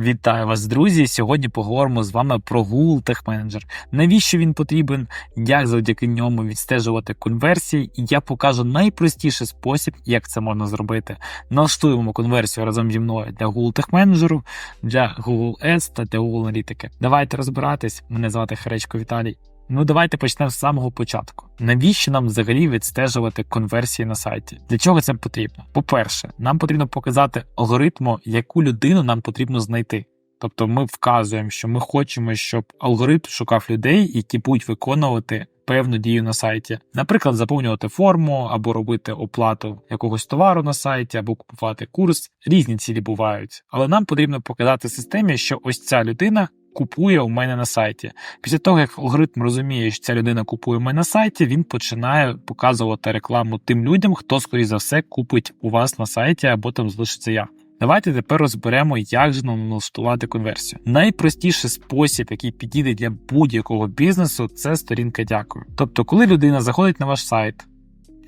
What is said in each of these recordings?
Вітаю вас, друзі! Сьогодні поговоримо з вами про Google Tech Manager. Навіщо він потрібен, як завдяки ньому відстежувати конверсії, і я покажу найпростіший спосіб, як це можна зробити. Налаштуємо конверсію разом зі мною для Google Tech Manager, для Google Ads та для Google Аналітики. Давайте розбиратись. Мене звати Хречко Віталій. Ну, давайте почнемо з самого початку. Навіщо нам взагалі відстежувати конверсії на сайті? Для чого це потрібно? По-перше, нам потрібно показати алгоритму, яку людину нам потрібно знайти. Тобто ми вказуємо, що ми хочемо, щоб алгоритм шукав людей, які будуть виконувати певну дію на сайті. Наприклад, заповнювати форму або робити оплату якогось товару на сайті, або купувати курс. Різні цілі бувають. Але нам потрібно показати системі, що ось ця людина купує у мене на сайті. Після того, як алгоритм розуміє, що ця людина купує у мене на сайті, він починає показувати рекламу тим людям, хто, скоріше за все, купить у вас на сайті або там залишиться я. Давайте тепер розберемо, як же нам налаштувати конверсію. Найпростіший спосіб, який підійде для будь-якого бізнесу, це сторінка дякую. Тобто, коли людина заходить на ваш сайт,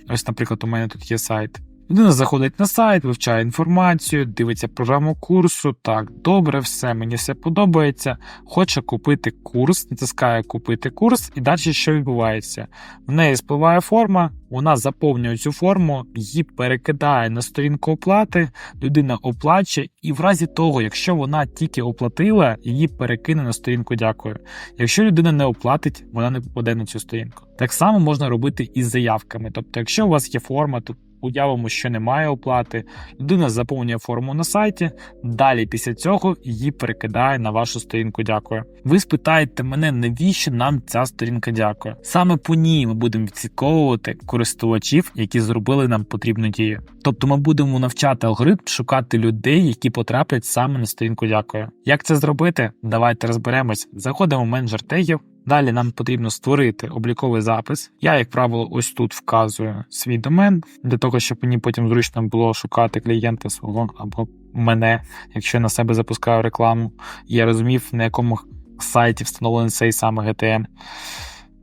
ось, наприклад, у мене тут є сайт. Людина заходить на сайт, вивчає інформацію, дивиться програму курсу. Так, добре, все, мені все подобається. Хоче купити курс, натискає купити курс, і далі що відбувається? В неї спливає форма, вона заповнює цю форму, її перекидає на сторінку оплати, людина оплачує, і в разі того, якщо вона тільки оплатила, її перекине на сторінку дякую. Якщо людина не оплатить, вона не попаде на цю сторінку. Так само можна робити і з заявками. Тобто, якщо у вас є форма, то уявимо, що немає оплати, людина заповнює форму на сайті, далі після цього її перекидає на вашу сторінку дякую. Ви спитаєте мене, навіщо нам ця сторінка дякую? Саме по ній ми будемо відслідковувати користувачів, які зробили нам потрібну дію. Тобто ми будемо навчати алгоритм шукати людей, які потраплять саме на сторінку дякую. Як це зробити? Давайте розберемось. Заходимо в менеджер тегів. Далі нам потрібно створити обліковий запис. Я, як правило, ось тут вказую свій домен для того, щоб мені потім зручно було шукати клієнта свого або мене, якщо я на себе запускаю рекламу. Я розумів, на якому сайті встановлений цей саме GTM.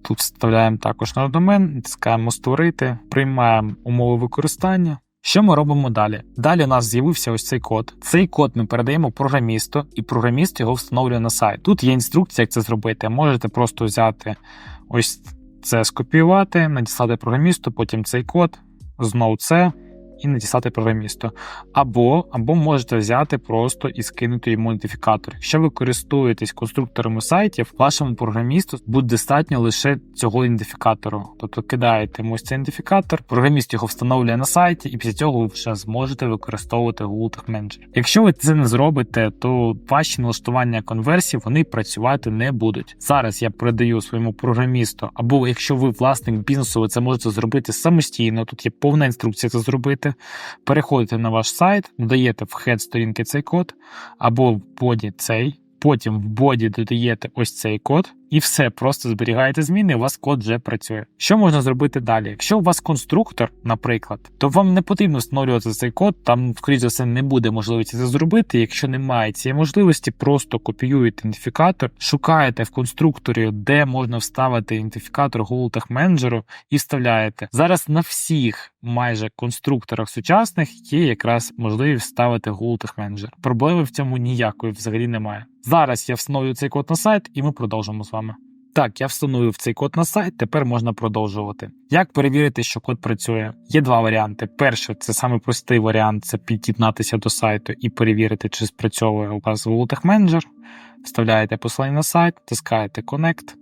Тут вставляємо також наш домен, натискаємо створити, приймаємо умови використання. Що ми робимо далі? Далі у нас з'явився ось цей код. Цей код ми передаємо програмісту, і програміст його встановлює на сайт. Тут є інструкція, як це зробити. Можете просто взяти ось це скопіювати, надіслати програмісту, потім цей код, знову це. І надіслати програмісту. Або або можете взяти просто і скинути йому ідентифікатор. Якщо ви користуєтесь конструкторами сайтів, вашому програмісту буде достатньо лише цього ідентифікатору. Тобто кидаєте ось цей ідентифікатор, програміст його встановлює на сайті, і після цього ви вже зможете використовувати Google Tag Manager. Якщо ви це не зробите, то ваші налаштування конверсій вони працювати не будуть. Зараз я передаю своєму програмісту, або якщо ви власник бізнесу, ви це можете зробити самостійно. Тут є повна інструкція це зробити. Переходите на ваш сайт, додаєте в хед сторінки цей код, або в боді цей. Потім в боді додаєте ось цей код, і все, просто зберігаєте зміни, у вас код вже працює. Що можна зробити далі? Якщо у вас конструктор, наприклад, то вам не потрібно встановлювати цей код, там, скоріш за все, не буде можливості це зробити. Якщо немає цієї можливості, просто копіюєте ідентифікатор, шукаєте в конструкторі, де можна вставити ідентифікатор Tag Manager і вставляєте. Зараз на всіх майже конструкторах сучасних є якраз можливість вставити Google Manager. Проблеми в цьому ніякої взагалі немає. Зараз я встановлю цей код на сайт, і ми продовжимо з вами. Так, я встановив цей код на сайт, тепер можна продовжувати. Як перевірити, що код працює? Є два варіанти. Перший це саме простий варіант це під'єднатися до сайту і перевірити, чи спрацьовує у вас Tag Manager. Вставляєте посилання на сайт, тискаєте Connect,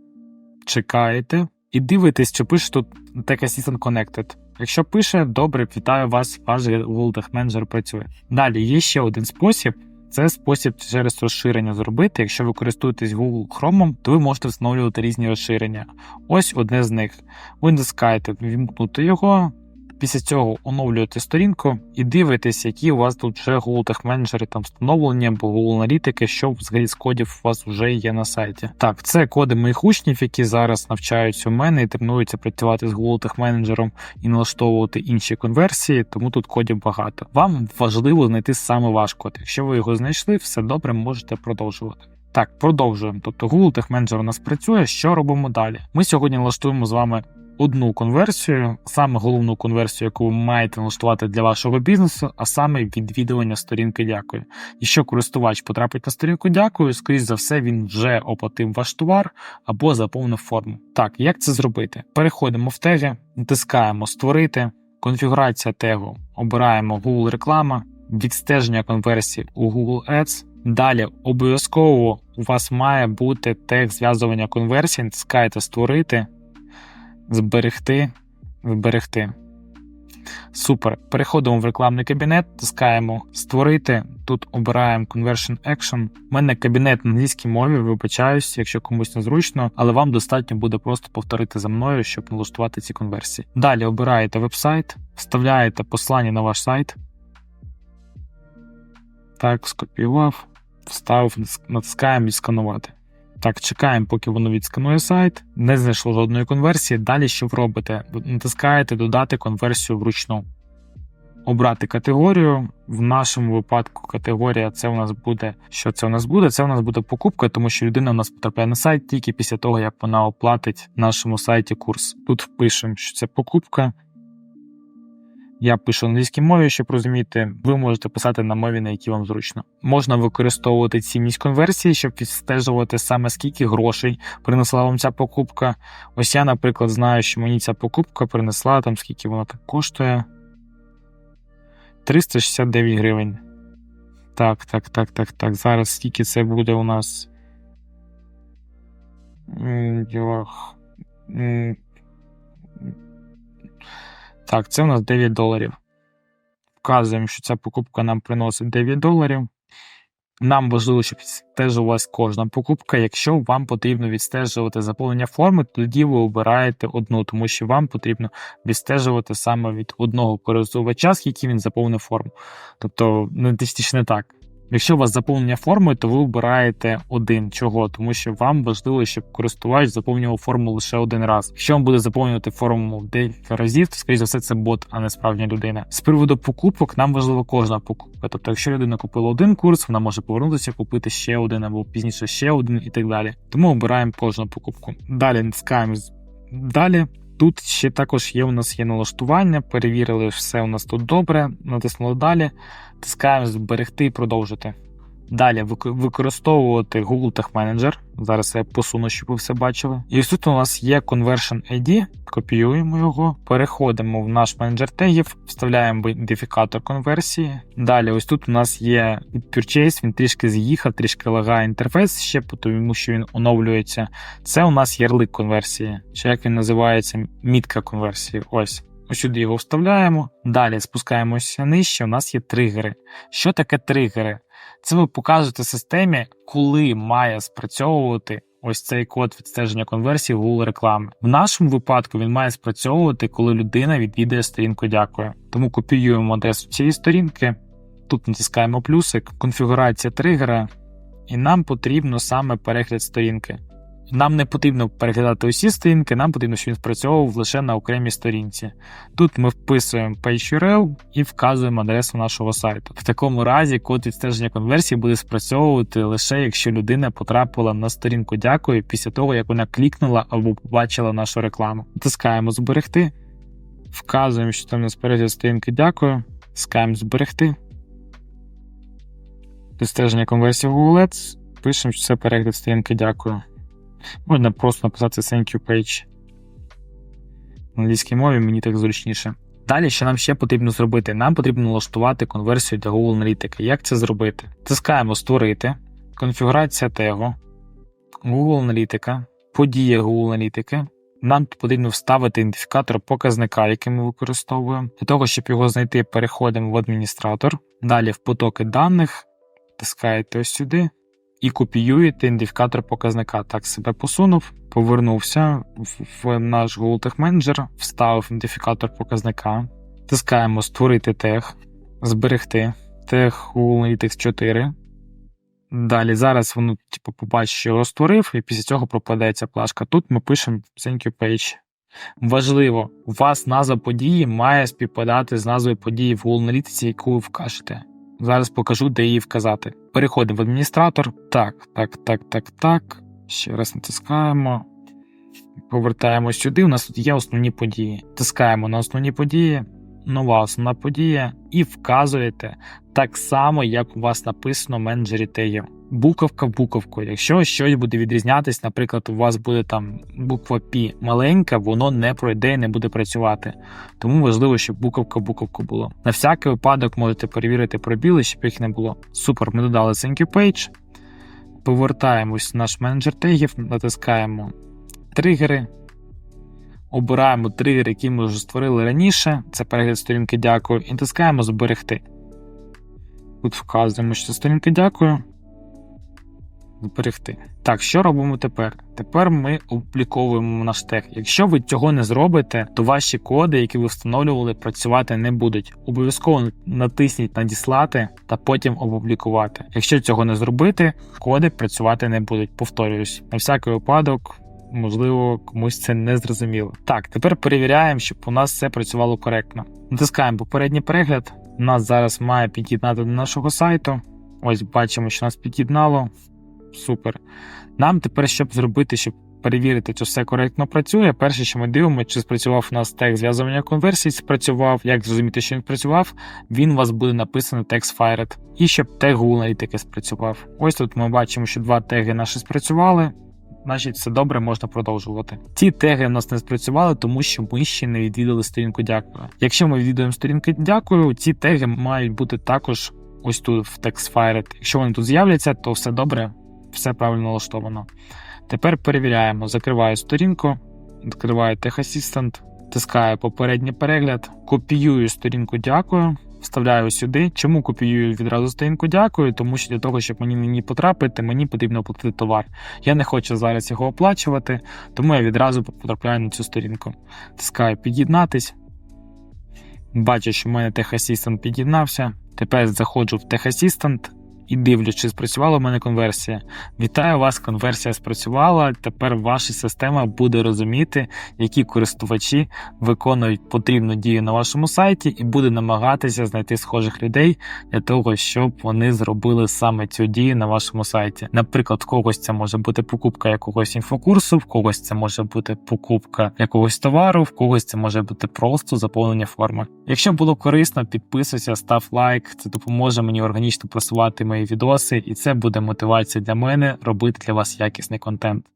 чекаєте і дивитесь, чи пише тут Tech Assistant Connected. Якщо пише, добре, вітаю вас, ваш Tag Manager працює. Далі є ще один спосіб. Це спосіб через розширення зробити. Якщо ви користуєтесь Google Chrome, то ви можете встановлювати різні розширення. Ось одне з них. Ви натискаєте вімкнути його. Після цього оновлюєте сторінку і дивитесь, які у вас тут вже Google Tag Manager там встановлені або Google аналітики, що взагалі з кодів у вас вже є на сайті. Так, це коди моїх учнів, які зараз навчаються у мене і тренуються працювати з Google Tag Manager і налаштовувати інші конверсії, тому тут кодів багато. Вам важливо знайти саме ваш код. Якщо ви його знайшли, все добре, можете продовжувати. Так, продовжуємо. Тобто Google Tag Manager у нас працює. Що робимо далі? Ми сьогодні налаштуємо з вами одну конверсію, саме головну конверсію, яку ви маєте налаштувати для вашого бізнесу, а саме відвідування сторінки дякую. Якщо користувач потрапить на сторінку дякую, скоріш за все, він вже оплатив ваш товар або заповнив форму. Так, як це зробити? Переходимо в теги, натискаємо Створити, конфігурація тегу, обираємо Google реклама, відстеження конверсій у Google Ads. Далі обов'язково у вас має бути тег зв'язування конверсій, натискаєте Створити, зберегти, зберегти. Супер. Переходимо в рекламний кабінет, тискаємо Створити. Тут обираємо Conversion Action. У мене кабінет на англійській мові, вибачаюсь, якщо комусь незручно, але вам достатньо буде просто повторити за мною, щоб налаштувати ці конверсії. Далі обираєте веб-сайт, вставляєте послання на ваш сайт. Так, скопіював, вставив, натискаємо відсканувати. Так, чекаємо, поки воно відсканує сайт. Не знайшло жодної конверсії. Далі що ви робите? Натискаєте додати конверсію вручну. Обрати категорію. В нашому випадку категорія це у нас буде. Що це у нас буде? Це у нас буде покупка, тому що людина у нас потрапляє на сайт тільки після того, як вона оплатить нашому сайті курс. Тут впишемо, що це покупка. Я пишу англійській мові, щоб розуміти, ви можете писати на мові, на якій вам зручно. Можна використовувати цінність конверсії, щоб відстежувати саме скільки грошей принесла вам ця покупка. Ось я, наприклад, знаю, що мені ця покупка принесла там, скільки вона так коштує. 369 гривень. Так, так, так, так, так. Зараз скільки це буде у нас. Ділах. Так, це у нас 9 доларів. Вказуємо, що ця покупка нам приносить 9 доларів. Нам важливо, щоб відстежувалась кожна покупка. Якщо вам потрібно відстежувати заповнення форми, тоді ви обираєте одну, тому що вам потрібно відстежувати саме від одного користувача, скільки він заповнив форму. Тобто, не точніше не так. Якщо у вас заповнення форми, то ви обираєте один. Чого? Тому що вам важливо, щоб користувач заповнював форму лише один раз. Якщо він буде заповнювати форму декілька разів, то скоріш за все це бот, а не справжня людина. З приводу покупок нам важлива кожна покупка. Тобто, якщо людина купила один курс, вона може повернутися, купити ще один або пізніше ще один і так далі. Тому обираємо кожну покупку. Далі натискаємо далі. Тут ще також є у нас є налаштування, перевірили, все у нас тут добре, натиснули далі, тискаємо зберегти і продовжити. Далі використовувати Google Tag Manager. Зараз я посуну, щоб ви все бачили. І ось тут у нас є Conversion ID, копіюємо його, переходимо в наш менеджер тегів, вставляємо ідентифікатор конверсії. Далі, ось тут у нас є Purchase, він трішки з'їхав, трішки лагає інтерфейс ще, тому що він оновлюється. Це у нас ярлик конверсії, чи як він називається, мітка конверсії. Ось. Сюди його вставляємо. Далі спускаємося нижче. У нас є тригери. Що таке тригери? Це ви покажете системі, коли має спрацьовувати ось цей код відстеження конверсії Google реклами. В нашому випадку він має спрацьовувати, коли людина відвідує сторінку Дякую. Тому копіюємо адресу цієї сторінки. Тут натискаємо плюсик, конфігурація тригера, і нам потрібно саме перегляд сторінки. Нам не потрібно переглядати усі сторінки, нам потрібно, щоб він спрацьовував лише на окремій сторінці. Тут ми вписуємо page URL і вказуємо адресу нашого сайту. В такому разі код відстеження конверсії буде спрацьовувати лише якщо людина потрапила на сторінку дякую після того, як вона клікнула або побачила нашу рекламу. Натискаємо зберегти, вказуємо, що там у нас перегляд сторінки дякую, скаємо зберегти. Відстеження конверсії в Google Ads, пишемо, що це перегляд сторінки дякую. Можна просто написати thank you page. На англійській мові мені так зручніше. Далі, що нам ще потрібно зробити? Нам потрібно налаштувати конверсію для Google Аналітики. Як це зробити? Тискаємо Створити, конфігурація тегу, Google Аналітика, подія Google Аналітики. Нам потрібно вставити ідентифікатор показника, який ми використовуємо. Для того, щоб його знайти, переходимо в адміністратор. Далі в потоки даних, тискаєте ось сюди і копіюєте ідентифікатор показника. Так себе посунув, повернувся в, наш Google Tag Manager, вставив ідентифікатор показника, тискаємо Створити тег, зберегти тег Google Analytics 4. Далі зараз воно типу, побачить, що його створив, і після цього пропадає ця плашка. Тут ми пишемо thank you page. Важливо, у вас назва події має співпадати з назвою події в Google Аналітиці, яку ви вкажете. Зараз покажу, де її вказати. Переходимо в адміністратор. Так, так, так, так, так. Ще раз натискаємо. Повертаємось сюди. У нас тут є основні події. Тискаємо на основні події, нова основна подія, і вказуєте так само, як у вас написано в менеджері тегів. Буковка в буковку. Якщо щось буде відрізнятись, наприклад, у вас буде там буква P маленька, воно не пройде і не буде працювати. Тому важливо, щоб буковка в буковку було. На всякий випадок можете перевірити пробіли, щоб їх не було. Супер, ми додали thank you page. Повертаємось в наш менеджер тегів, натискаємо тригери. Обираємо тригер, який ми вже створили раніше. Це перегляд сторінки дякую. І натискаємо зберегти. Тут вказуємо, що сторінка дякую. Зберегти. Так, що робимо тепер? Тепер ми опубліковуємо наш тег. Якщо ви цього не зробите, то ваші коди, які ви встановлювали, працювати не будуть. Обов'язково натисніть надіслати та потім опублікувати. Якщо цього не зробити, коди працювати не будуть. Повторююсь, на всякий випадок. Можливо, комусь це не зрозуміло. Так, тепер перевіряємо, щоб у нас все працювало коректно. Натискаємо попередній перегляд. Нас зараз має під'єднати до нашого сайту. Ось бачимо, що нас під'єднало. Супер. Нам тепер, щоб зробити, щоб перевірити, чи все коректно працює. Перше, що ми дивимося, чи спрацював у нас тег зв'язування конверсій, спрацював. Як зрозуміти, що він працював, він у вас буде написано text fired. І щоб тег Google Analytics спрацював. Ось тут ми бачимо, що два теги наші спрацювали. Значить, все добре, можна продовжувати. Ці теги в нас не спрацювали, тому що ми ще не відвідали сторінку дякую. Якщо ми відвідуємо сторінку дякую, ці теги мають бути також ось тут в text fired. Якщо вони тут з'являться, то все добре, все правильно налаштовано. Тепер перевіряємо. Закриваю сторінку, відкриваю Tech Assistant, тискаю попередній перегляд, копіюю сторінку дякую. Вставляю сюди. Чому копіюю відразу сторінку дякую? Тому що для того, щоб мені на ній потрапити, мені потрібно оплатити товар. Я не хочу зараз його оплачувати, тому я відразу потрапляю на цю сторінку. Тискаю під'єднатись. Бачу, що в мене Tech Assistant під'єднався. Тепер заходжу в Tech Assistant і чи спрацювала в мене конверсія. Вітаю вас, конверсія спрацювала. Тепер ваша система буде розуміти, які користувачі виконують потрібну дію на вашому сайті, і буде намагатися знайти схожих людей для того, щоб вони зробили саме цю дію на вашому сайті. Наприклад, в когось це може бути покупка якогось інфокурсу, в когось це може бути покупка якогось товару, в когось це може бути просто заповнення форми. Якщо було корисно, підписуйся, став лайк. Це допоможе мені органічно просувати мої відоси, і це буде мотивація для мене робити для вас якісний контент.